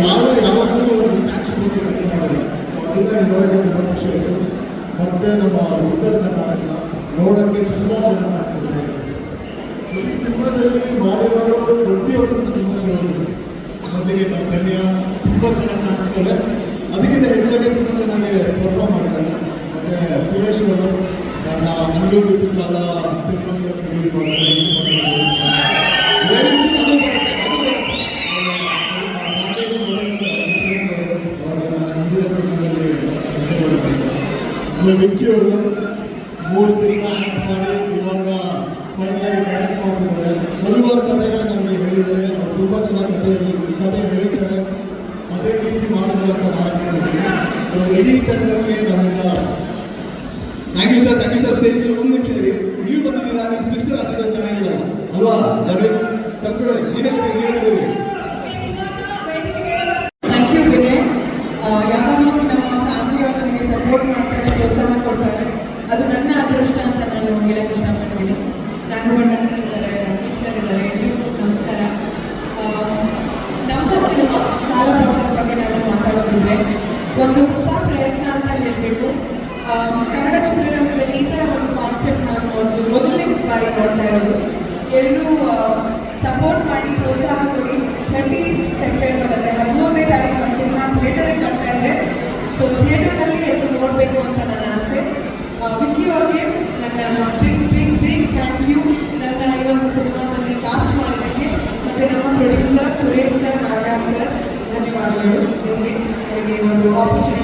ಯಾರು ಯಾವತ್ತೂ ಒಂದು ಸ್ಟ್ಯಾಚ್ಯೂ ಬಗ್ಗೆ ಕಡಿಮೆ ಮಾಡಿಲ್ಲ ಸೊ ಅದರಿಂದ ಇವಾಗ ತುಂಬ ಖುಷಿ ಆಯಿತು ಮತ್ತೆ ನಮ್ಮ ಉತ್ತರ ಕರ್ನಾಟಕ ನೋಡೋಕ್ಕೆ ತುಂಬ ಚೆನ್ನಾಗಿ ಆಗ್ತದೆ ಈ ಸಿನಿಮಾದಲ್ಲಿ ಮಾಡಿರೋರು ಪ್ರತಿಯೊಂದು ಸಿನಿಮಾಗಳು ಮೊದಲಿಗೆ ನಮ್ಮ ಕನ್ಯಾ ತುಂಬ ಚೆನ್ನಾಗಿ ಕಾಣಿಸ್ತಾರೆ ಅದಕ್ಕಿಂತ ಹೆಚ್ಚಾಗಿ ತುಂಬ ಚೆನ್ನಾಗಿ ಪರ್ಫಾರ್ಮ್ ಮಾಡ್ತಾರೆ ಮತ್ತೆ ಸುರೇಶ್ ಅವರು ನನ್ನ ಮಂಗಳೂರು ಕಾಲ ಸಿನಿಮಾ ರಿಲೀಸ್ ಮಾಡ್ತಾರೆ Ladies ಅದು ಬರುತ್ತೆ, ಅದು ಬರುತ್ತೆ. ರಾಜೇಶ್ ಅವರು, ನನ್ನ ಹಿಂದಿನ ಸಿನಿಮಾದಲ್ಲಿ ಕೆಲಸ ಮಾಡಿದ್ದಾರೆ. ವಿಕ್ಕಿ ಅವರು ಮೂರು ಸಿನಿಮಾ ಆ್ಯಕ್ಟ್ ಮಾಡಿ ಇವಾಗ ಮಹಿಳೆ ಡೈರೆಕ್ಟ್ ಮಾಡ್ತಿದ್ದಾರೆ. ಹಲವಾರು ಕಥೆಗಳು ನಮಗೆ ಹೇಳಿದ್ದಾರೆ. ಅವರು ತುಂಬ ಚೆನ್ನಾಗಿ ಕಥೆ ಕಥೆ ಹೇಳ್ತಾರೆ. ಅದೇ ರೀತಿ ಮಾಡಿದ್ರು ಅಂತ ನಾನು ಇಡೀ ತಂಡಕ್ಕೆ ನಮ್ಮಿಂದ thank you sir thank you sir ಸೇರಿ ಒಂದು ನಿಮಿಷ ಇರಿ. ನೀವು ಬಂದಿದ್ದೀರಾ? ನಿಮ್ಮ ಸಿಸ್ಟರ್ ಅಲ್ವಾ? ನಡುವೆ ಕರ್ಕೊಳ್ಳಿ ನೀನೇ ಕರೀರಿ, ನೀವೇ ಕರೀರಿ. ಥ್ಯಾಂಕ್ ಯು ವಿನಯ್ ಯಾವಾಗಲೂ ನಮ್ಮ ಫ್ಯಾಮಿಲಿಯವರು ನನಗೆ ಸಪೋರ್ಟ್ ಮಾಡ್ತಾರೆ ಪ್ರೋತ್ಸಾಹ ಕೊಡ್ತಾರೆ. ಅದು ನನ್ನ ಅದೃಷ್ಟ ಅಂತ ನಾನು ಹೇಳಕ್ಕೆ ಇಷ್ಟಪಡ್ತೀನಿ. ರಾಘವಣ್ಣ ಸರ್ ಇದ್ದಾರೆ, ರಮೇಶ್ ಸರ್ ಇದ್ದಾರೆ ನಮಸ್ಕಾರ. ನಮ್ಮ ಸಿನಿಮಾ ಕಾಲಪ್ರಭಾವ ಬಗ್ಗೆ ನಾನು ಮಾತಾಡೋದಿದ್ರೆ ಒಂದು ಹೊಸ ಪ್ರಯತ್ನ ಅಂತ ಹೇಳಬೇಕು. ಕನ್ನಡ ಚಿತ್ರರಂಗದಲ್ಲಿ ಈ ಥರ ಒಂದು ಕಾನ್ಸೆಪ್ಟ್ ನಾನು ಒಂದು ಮೊದಲನೇ ಬಾರಿ ನೋಡ್ತಾ ಇರೋದು. ಎಲ್ಲರೂ ಸಪೋರ್ಟ್ ಮಾಡಿ ಪ್ರೋತ್ಸಾಹ ಕೊಡಿ. Thirty September Suresh sir Nagaraj sir ಧನ್ಯವಾದಗಳು ನಿಮಗೆ ನನಗೆ ಒಂದು ಆಪರ್ಚುನಿಟಿ